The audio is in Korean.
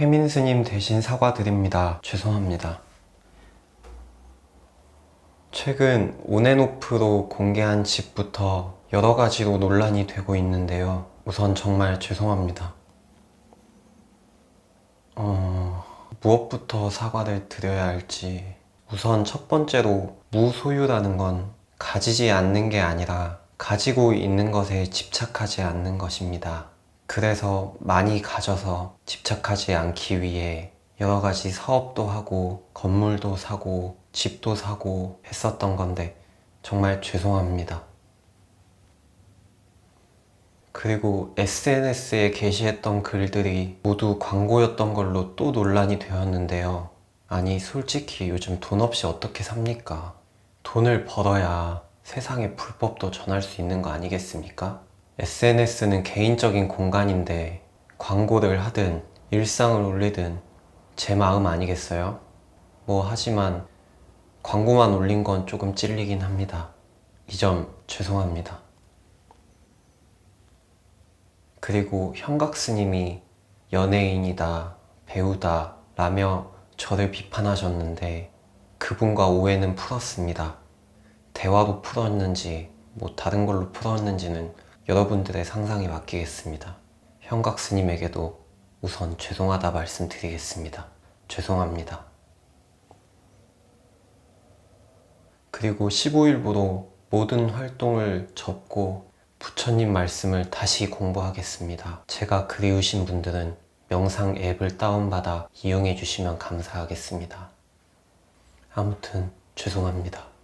혜민 스님 대신 사과드립니다. 죄송합니다. 최근 온앤오프로 공개한 집부터 여러 가지로 논란이 되고 있는데요. 우선 정말 죄송합니다. 어, 무엇부터 사과를 드려야 할지. 우선 첫 번째로 무소유라는 건 가지지 않는 게 아니라 가지고 있는 것에 집착하지 않는 것입니다. 그래서 많이 가져서 집착하지 않기 위해 여러 가지 사업도 하고 건물도 사고 집도 사고 했었던 건데 정말 죄송합니다. 그리고 SNS에 게시했던 글들이 모두 광고였던 걸로 또 논란이 되었는데요. 아니, 솔직히 요즘 돈 없이 어떻게 삽니까? 돈을 벌어야 세상에 불법도 전할 수 있는 거 아니겠습니까? SNS는 개인적인 공간인데 광고를 하든 일상을 올리든 제 마음 아니겠어요? 뭐 하지만 광고만 올린 건 조금 찔리긴 합니다. 이 점 죄송합니다. 그리고 현각 스님이 연예인이다, 배우다 라며 저를 비판하셨는데 그분과 오해는 풀었습니다. 대화로 풀었는지 뭐 다른 걸로 풀었는지는 여러분들의 상상에 맡기겠습니다. 현각 스님에게도 우선 죄송하다 말씀드리겠습니다. 죄송합니다. 그리고 15일부로 모든 활동을 접고 부처님 말씀을 다시 공부하겠습니다. 제가 그리우신 분들은 명상 앱을 다운받아 이용해 주시면 감사하겠습니다. 아무튼 죄송합니다.